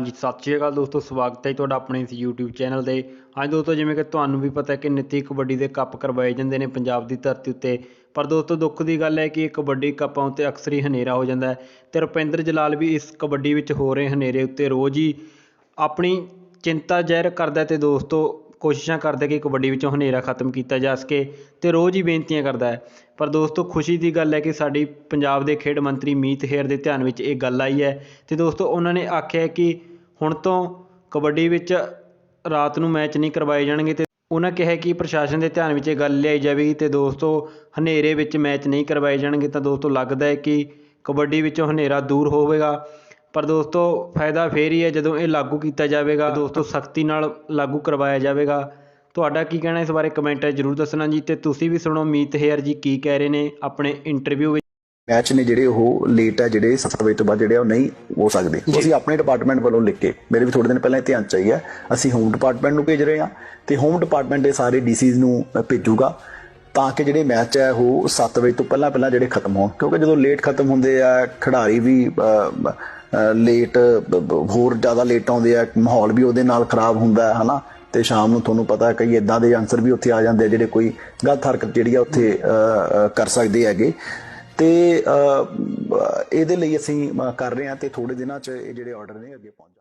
ਹਾਂਜੀ, ਸਤਿ ਸ਼੍ਰੀ ਅਕਾਲ ਦੋਸਤੋ, ਸਵਾਗਤ ਹੈ ਜੀ ਤੁਹਾਡਾ ਆਪਣੇ ਇਸ YouTube ਚੈਨਲ ਦੇ ਅੱਜ ਦੋਸਤੋ, ਜਿਵੇਂ ਕਿ ਤੁਹਾਨੂੰ ਵੀ ਪਤਾ ਹੈ ਕਿ ਨਿੱਤੀ ਕਬੱਡੀ ਦੇ ਕੱਪ ਕਰਵਾਏ ਜਾਂਦੇ ਨੇ ਪੰਜਾਬ ਦੀ ਧਰਤੀ ਉੱਤੇ। ਪਰ ਦੋਸਤੋ, ਦੁੱਖ ਦੀ ਗੱਲ ਹੈ ਕਿ ਇਹ ਕਬੱਡੀ ਕੱਪਾਂ ਉੱਤੇ ਅਕਸਰ ਹੀ ਹਨੇਰਾ ਹੋ ਜਾਂਦਾ ਹੈ ਤੇ ਰੁਪਿੰਦਰ ਜਲਾਲ ਵੀ ਇਸ ਕਬੱਡੀ ਵਿੱਚ ਹੋ ਰਹੇ ਹਨੇਰੇ ਉੱਤੇ ਰੋਜ਼ ਹੀ ਆਪਣੀ ਚਿੰਤਾ ਜ਼ਾਹਿਰ ਕਰਦਾ ਹੈ ਤੇ ਦੋਸਤੋ, ਕੋਸ਼ਿਸ਼ਾਂ ਕਰਦਾ ਕਿ ਕਬੱਡੀ ਵਿੱਚੋਂ ਹਨੇਰਾ ਖਤਮ ਕੀਤਾ ਜਾ ਸਕੇ ਤੇ ਰੋਜ਼ ਹੀ ਬੇਨਤੀਆਂ ਕਰਦਾ ਹੈ। ਪਰ ਦੋਸਤੋ, ਖੁਸ਼ੀ ਦੀ ਗੱਲ ਹੈ ਕਿ ਸਾਡੀ ਪੰਜਾਬ ਦੇ ਖੇਡ ਮੰਤਰੀ ਮੀਤ ਹੇਰ ਦੇ ਧਿਆਨ ਵਿੱਚ ਇਹ ਗੱਲ ਆਈ ਹੈ ਤੇ ਦੋਸਤੋ, ਉਹਨਾਂ ਨੇ ਆਖਿਆ ਕਿ ਹੁਣ ਤੋਂ ਕਬੱਡੀ ਵਿੱਚ ਰਾਤ ਨੂੰ ਮੈਚ ਨਹੀਂ ਕਰਵਾਏ ਜਾਣਗੇ ਅਤੇ ਉਹਨਾਂ ਕਿਹਾ ਕਿ ਪ੍ਰਸ਼ਾਸਨ ਦੇ ਧਿਆਨ ਵਿੱਚ ਇਹ ਗੱਲ ਲਿਆਈ ਜਾਵੇਗੀ ਅਤੇ ਦੋਸਤੋ, ਹਨੇਰੇ ਵਿੱਚ ਮੈਚ ਨਹੀਂ ਕਰਵਾਏ ਜਾਣਗੇ ਤਾਂ ਦੋਸਤੋ ਲੱਗਦਾ ਹੈ ਕਿ ਕਬੱਡੀ ਵਿੱਚੋਂ ਹਨੇਰਾ ਦੂਰ ਹੋਵੇਗਾ। ਪਰ ਦੋਸਤੋ, ਫਾਇਦਾ ਫੇਰ ਹੀ ਹੈ ਜਦੋਂ ਇਹ ਲਾਗੂ ਕੀਤਾ ਜਾਵੇਗਾ। ਦੋਸਤੋ, ਸਖਤੀ ਨਾਲ ਲਾਗੂ ਕਰਵਾਇਆ ਜਾਵੇਗਾ। ਤੁਹਾਡਾ ਕੀ ਕਹਿਣਾ ਇਸ ਬਾਰੇ ਕਮੈਂਟ ਜ਼ਰੂਰ ਦੱਸਣਾ ਜੀ ਤੇ ਤੁਸੀਂ ਵੀ ਸੁਣੋ। ਮੀਤ ਹੇਅਰ ਜੀ ਕੀ ਕਹਿ ਰਹੇ ਨੇ ਆਪਣੇ ਇੰਟਰਵਿਊ ਵਿੱਚ। ਮੈਚ ਨੇ ਜਿਹੜੇ ਉਹ ਲੇਟ ਹੈ ਜਿਹੜੇ 7 ਵਜੇ ਤੋਂ ਬਾਅਦ ਜਿਹੜੇ ਆ ਉਹ ਨਹੀਂ ਹੋ ਸਕਦੇ। ਅਸੀਂ ਆਪਣੇ ਡਿਪਾਰਟਮੈਂਟ ਵੱਲੋਂ ਲਿਖ ਕੇ ਮੇਰੇ ਵੀ ਥੋੜੇ ਦਿਨ ਪਹਿਲਾਂ ਇਹ ਧਿਆਨ ਚ ਆਈ ਹੈ ਅਸੀਂ ਹੋਮ ਡਿਪਾਰਟਮੈਂਟ ਨੂੰ ਭੇਜ ਰਹੇ ਹਾਂ ਤੇ ਹੋਮ ਡਿਪਾਰਟਮੈਂਟ ਦੇ ਸਾਰੇ ਡੀਸੀਜ਼ ਨੂੰ ਭੇਜੂਗਾ ਤਾਂ ਕਿ ਜਿਹੜੇ ਮੈਚ ਹੈ ਉਹ 7 ਵਜੇ ਤੋਂ ਪਹਿਲਾਂ ਪਹਿਲਾਂ ਜਿਹੜੇ ਖਤਮ ਹੋਣ। ਕਿਉਂਕਿ ਜਦੋਂ ਲੇਟ ਖਤਮ ਹੁੰਦੇ ਆ ਖਿਡਾਰੀ ਵੀ ਲੇਟ ਹੋਰ ਜ਼ਿਆਦਾ ਲੇਟ ਆਉਂਦੇ ਆ ਮਾਹੌਲ ਵੀ ਉਹਦੇ ਨਾਲ ਖਰਾਬ ਹੁੰਦਾ ਹੈ ਹਨਾ? ਤੇ ਸ਼ਾਮ ਨੂੰ ਤੁਹਾਨੂੰ ਪਤਾ ਹੈ ਕਈ ਇਦਾਂ ਦੇ ਆਨਸਰ ਵੀ ਉੱਥੇ ਆ ਜਾਂਦੇ ਆ ਜਿਹੜੇ ਕੋਈ ਗਲਤ ਹਰਕਤ ਜਿਹੜੀ ਆ ਉੱਥੇ ਕਰ ਸਕਦੇ ਹੈਗੇ। ਤੇ ਇਹਦੇ ਲਈ ਅਸੀਂ ਕਰ ਰਹੇ ਹਾਂ ਤੇ ਥੋੜੇ ਦਿਨਾਂ ਚ ਇਹ ਜਿਹੜੇ ਆਰਡਰ ਨੇ ਅੱਗੇ ਪਹੁੰਚ